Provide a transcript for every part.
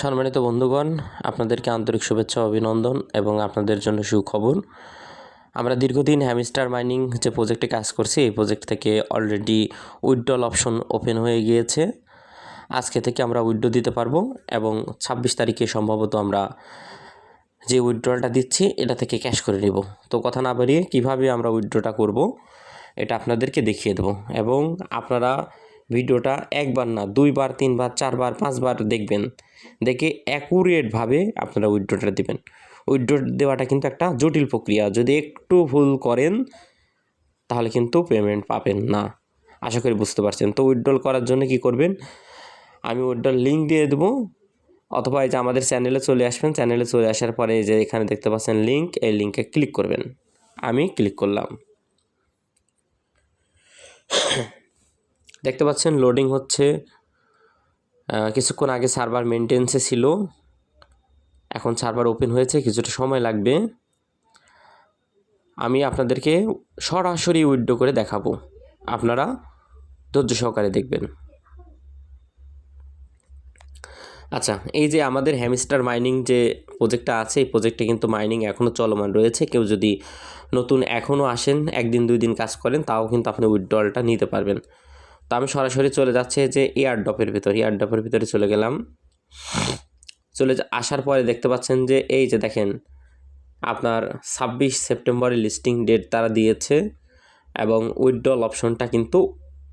সম্মানিত বন্ধুগণ, আপনাদেরকে আন্তরিক শুভেচ্ছা, অভিনন্দন এবং আপনাদের জন্য সুখবর। আমরা দীর্ঘদিন হ্যামিস্টার মাইনিং যে প্রজেক্টে কাজ করছি, এই প্রজেক্ট থেকে অলরেডি উইথড্রল অপশন ওপেন হয়ে গিয়েছে। আজকে থেকে আমরা উইথড্র দিতে পারব এবং ছাব্বিশ তারিখে সম্ভবত আমরা যে উইথড্রলটা দিচ্ছি, এটা থেকে ক্যাশ করে নেব। তো কথা না বাড়িয়ে কীভাবে আমরা উইথড্রটা করব, এটা আপনাদেরকে দেখিয়ে দেবো। এবং আপনারা ভিডিওটা একবার না, দুইবার, তিনবার, চারবার, পাঁচবার দেখবেন। দেখে অ্যাকুরেটভাবে আপনারা উইথড্রটা দেবেন। উইথড্র দেওয়াটা কিন্তু একটা জটিল প্রক্রিয়া। যদি একটু ভুল করেন, তাহলে কিন্তু পেমেন্ট পাবেন না। আশা করি বুঝতে পারছেন। তো উইথড্রল করার জন্য কি করবেন? আমি উইথড্রল লিঙ্ক দিয়ে দেবো। অথবা এই যে আমাদের চ্যানেলে চলে আসবেন। চ্যানেলে চলে আসার পরে যে এখানে দেখতে পাচ্ছেন লিঙ্ক এই লিঙ্কে ক্লিক করবেন। আমি ক্লিক করলাম। দেখতে পাচ্ছেন লোডিং হচ্ছে। কিছুক্ষণ আগে সার্ভার মেনটেন্সে ছিল। এখন সার্ভার ওপেন হয়েছে, কিছুটা সময় লাগবে। আমি আপনাদেরকে সরাসরি উইথড্র করে দেখাবো। আপনারা ধৈর্য সহকারে দেখবেন। আচ্ছা এই যে আমাদের হ্যামিস্টার মাইনিং যে প্রজেক্টটা আছে, এই প্রজেক্টে কিন্তু মাইনিং এখনও চলমান রয়েছে। কেউ যদি নতুন এখনও আসেন, একদিন, দুই দিন কাজ করেন, তাও কিন্তু আপনি উইথড্রলটা নিতে পারবেন। তো আমি সরাসরি চলে যাচ্ছে যে এয়ার ডপের ভিতর এয়ার ডপের ভিতরে চলে গেলাম। চলে আসার পরে দেখতে পাচ্ছেন যে এই যে দেখেন, আপনার ছাব্বিশ সেপ্টেম্বরে লিস্টিং ডেট তারা দিয়েছে এবং উইথড্রল অপশনটা কিন্তু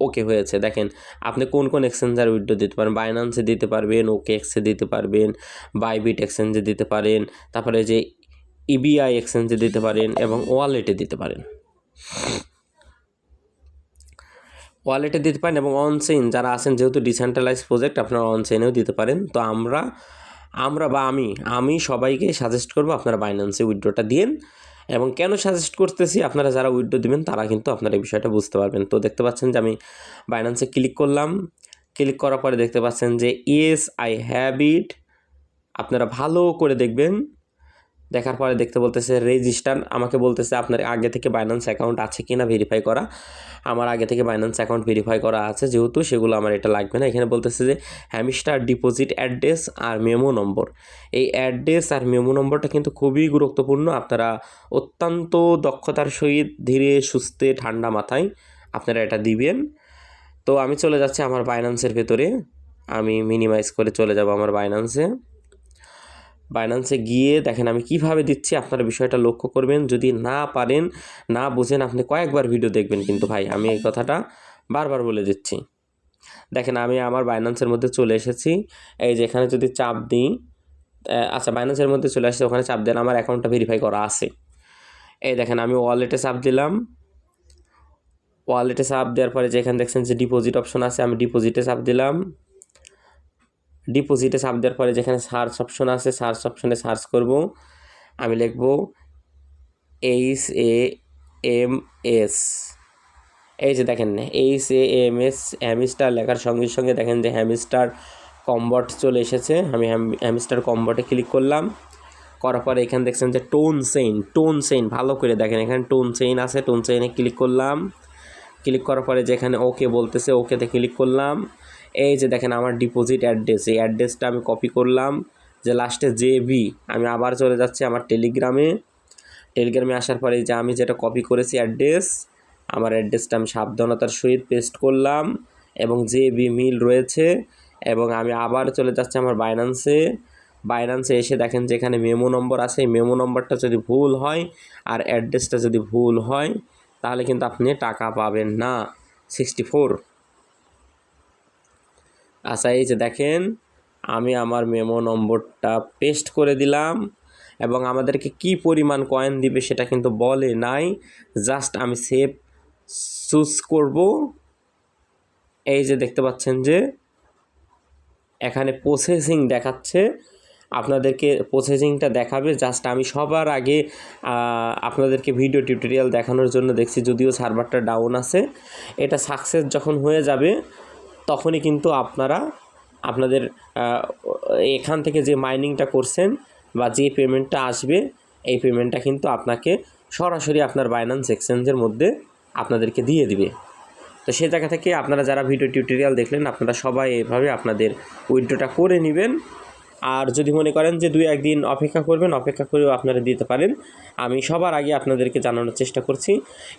ওকে হয়েছে। দেখেন, আপনি কোন কোন এক্সচেঞ্জার উইথড্র দিতে পারেন বাইনান্সে দিতে পারবেন ওকে এক্সে দিতে পারবেন বাইবিট এক্সচেঞ্জে দিতে পারেন, তারপরে যে ইবিআই এক্সচেঞ্জে দিতে পারেন এবং ওয়ালেটে দিতে পারেন। ওয়ালেটে দিতে পারেন এবং অনচেইন যারা আছেন, যেহেতু ডিসেন্ট্রালাইজ প্রজেক্ট আপনারা অনচেইনেও দিতে পারেন। তো আমরা আমরা বা আমি আমি সবাইকে সাজেস্ট করব আপনারা বাইন্যান্সে উইথড্রটা দিন এবং কেন সাজেস্ট করতেছি? আপনারা যারা উইথড্র দিবেন, তারা কিন্তু আপনারা এই বিষয়টা বুঝতে পারবেন। তো দেখতে পাচ্ছেন যে আমি বাইন্যান্সে ক্লিক করলাম। ক্লিক করার পরে দেখতে পাচ্ছেন যে ইয়েস আই হ্যাভ ইট আপনারা ভালো করে দেখবেন। দেখার পরে দেখতে বলতেছে, রেজিস্টার আমাকে বলতেছে আপনার আগে থেকে বাইন্যান্স অ্যাকাউন্ট আছে কি না ভেরিফাই করা। আমার আগে থেকে বাইন্যান্স অ্যাকাউন্ট ভেরিফাই করা আছে যেহেতু সেগুলো আমার এটা লাগবে না। এখানে বলতেছে যে হ্যামিস্টার ডিপোজিট অ্যাড্রেস আর মেমো নম্বর এই অ্যাড্রেস আর মেমো নম্বরটা কিন্তু খুবই গুরুত্বপূর্ণ। আপনারা অত্যন্ত দক্ষতার সহিত ধীরে সুস্থে ঠান্ডা মাথায় আপনারা এটা দিবেন। তো আমি চলে যাচ্ছি আমার বাইন্যান্সের ভেতরে। আমি মিনিমাইজ করে চলে যাব আমার বাইন্যান্সে বাইন্যান্সে গিয়ে দেখেন আমি কীভাবে দিচ্ছি, আপনারা বিষয়টা লক্ষ্য করবেন। যদি না পারেন, না বুঝেন, আপনি কয়েকবার ভিডিও দেখবেন কিন্তু ভাই, আমি এই কথাটা বারবার বলে দিচ্ছি। দেখেন, আমি আমার বাইন্যান্সের মধ্যে চলে এসেছি। এই যে এখানে যদি চাপ দিই আচ্ছা বাইন্যান্সের মধ্যে চলে আসছে ওখানে চাপ দেন, আমার অ্যাকাউন্টটা ভেরিফাই করা আছে। এই দেখেন, আমি ওয়ালেটে চাপ দিলাম। ওয়ালেটে চাপ দেওয়ার পরে যেখানে দেখছেন যে ডিপোজিট অপশন আছে, আমি ডিপোজিটে চাপ দিলাম। ডিপোজিটে চাপ দেওয়ার পরে যেখানে সার্চ অপশন আছে সার্চ অপশনে সার্চ করব। আমি লিখব এইচ এ এম এস এই যে দেখেন H A M S Hamster লেখার সঙ্গে সঙ্গে দেখেন যে হ্যামিস্টার কম্বট চলে এসেছে। আমি হ্যাম- হ্যামিস্টার কম্বটে ক্লিক করলাম। করার পরে এখানে দেখছেন যে টোন সেইন টোন সেইন ভালো করে দেখেন, এখানে টোন সেইন আছে টোন সেইনে ক্লিক করলাম। ক্লিক করার পরে যেখানে ওকে বলতেছে ওকেতে ক্লিক করলাম। এই যে দেখেন আমার ডিপোজিট অ্যাড্রেস এই অ্যাড্রেসটা আমি কপি করলাম, যে লাস্টে জে বি আমি আবার চলে যাচ্ছি আমার টেলিগ্রামে টেলিগ্রামে আসার পরে যে আমি যেটা কপি করেছি অ্যাড্রেস আমার অ্যাড্রেসটা আমি সাবধানতার সহিত পেস্ট করলাম এবং যে বি মিল রয়েছে এবং আমি আবার চলে যাচ্ছি আমার বাইন্যান্সে বাইন্যান্সে এসে দেখেন যে এখানে মেমো নম্বর আছে, এই মেমো নম্বরটা যদি ভুল হয় আর অ্যাড্রেসটা যদি ভুল হয়, তাহলে কিন্তু আপনি টাকা পাবেন না। সিক্সটি ফোর আচ্ছা এই যে দেখেন, আমি আমার মেমো নম্বরটা পেস্ট করে দিলাম এবং আমাদেরকে কি পরিমাণ কয়েন দিবে সেটা কিন্তু বলে নাই। জাস্ট আমি সেভ চুজ করব। এই যে দেখতে পাচ্ছেন যে, এখানে প্রসেসিং দেখাচ্ছে। আপনাদেরকে প্রসেসিংটা দেখাবে। জাস্ট আমি সবার আগে আপনাদেরকে ভিডিও টিউটোরিয়াল দেখানোর জন্য দেখছি, যদিও সার্ভারটা ডাউন আছে। এটা সাকসেস যখন হয়ে যাবে তখনই কিন্তু আপনারা আপনাদের এখান থেকে যে মাইনিংটা করছেন বা যে পেমেন্টটা আসবে, এই পেমেন্টটা কিন্তু আপনাকে সরাসরি আপনার বাইন্যান্স এক্সচেঞ্জের মধ্যে আপনাদেরকে দিয়ে দিবে। তো সেই জায়গা থেকে আপনারা যারা ভিডিও টিউটোরিয়াল দেখলেন, আপনারা সবাই এভাবে আপনাদের উইথড্রটা করে নেবেন। আর যদি মনে করেন যে দুই, একদিন অপেক্ষা করবেন, অপেক্ষা করেও আপনারা দিতে পারেন। আমি সবার আগে আপনাদেরকে জানানোর চেষ্টা করছি।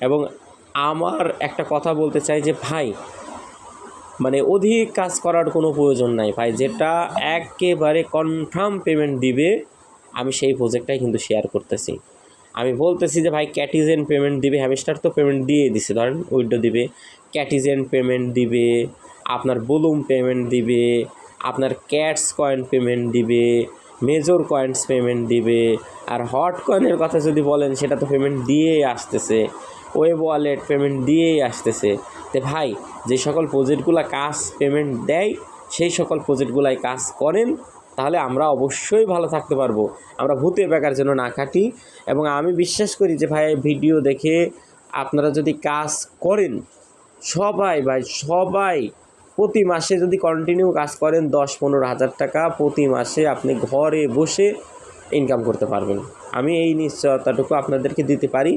এবং আমার একটা কথা বলতে চাই যে, ভাই মানে অধিক কাজ করার কোনো প্রয়োজন নাই ভাই। যেটা একেবারে কনফার্ম পেমেন্ট দিবে, আমি সেই প্রজেক্টটাই কিন্তু শেয়ার করতেছি। আমি বলতেছি যে, ভাই ক্যাটিজেন পেমেন্ট দিবে। হ্যামস্টার তো পেমেন্ট দিয়ে দিছে, ধরেন উইডো দিবে। ক্যাটিজেন পেমেন্ট দিবে, আপনার বুলুম পেমেন্ট দিবে, আপনার ক্যাটস কয়েন পেমেন্ট দিবে মেজর কয়েন্স পেমেন্ট দিবে। আর হট কয়েনের কথা যদি বলেন, সেটা তো পেমেন্ট দিয়েই আসতেছে। ওয়েব ওয়ালেট পেমেন্ট দিয়েই আসতেছে। তো ভাই, যে সকল প্রজেক্টগুলো কাজ পেমেন্ট দেয়, সেই সকল প্রজেক্টগুলাই কাজ করেন, তাহলে আমরা অবশ্যই ভালো থাকতে পারব। আমরা ভূতে বেকার জন্য না কাটি এবং আমি বিশ্বাস করি যে ভাই ভিডিও দেখে আপনারা যদি কাজ করেন, সবাই ভাই, সবাই প্রতি মাসে যদি কন্টিনিউ কাজ করেন দশ পনেরো হাজার টাকা, প্রতি মাসে আপনি ঘরে বসে ইনকাম করতে পারবেন। আমি এই নিশ্চয়তাটুকু আপনাদেরকে দিতে পারি।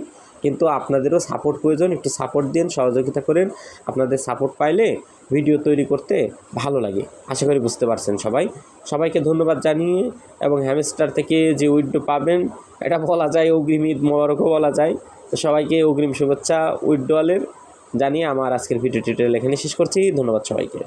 কিন্তু আপনাদেরও সাপোর্ট প্রয়োজন, একটু সাপোর্ট দিন, সহযোগিতা করেন। আপনাদের সাপোর্ট পাইলে ভিডিও তৈরি করতে ভালো লাগে। আশা করি বুঝতে পারছেন সবাই। সবাইকে ধন্যবাদ জানিয়ে এবং হ্যামস্টার থেকে যে উইডো পাবেন, এটা বলা যায় অগ্রিম ঈদ মোবারকও বলা যায়। তো সবাইকে অগ্রিম শুভেচ্ছা উইডোয়ালের জানিয়ে আমার আজকের ভিডিও টিউটোরিয়াল এখানে শেষ করছি। ধন্যবাদ সবাইকে।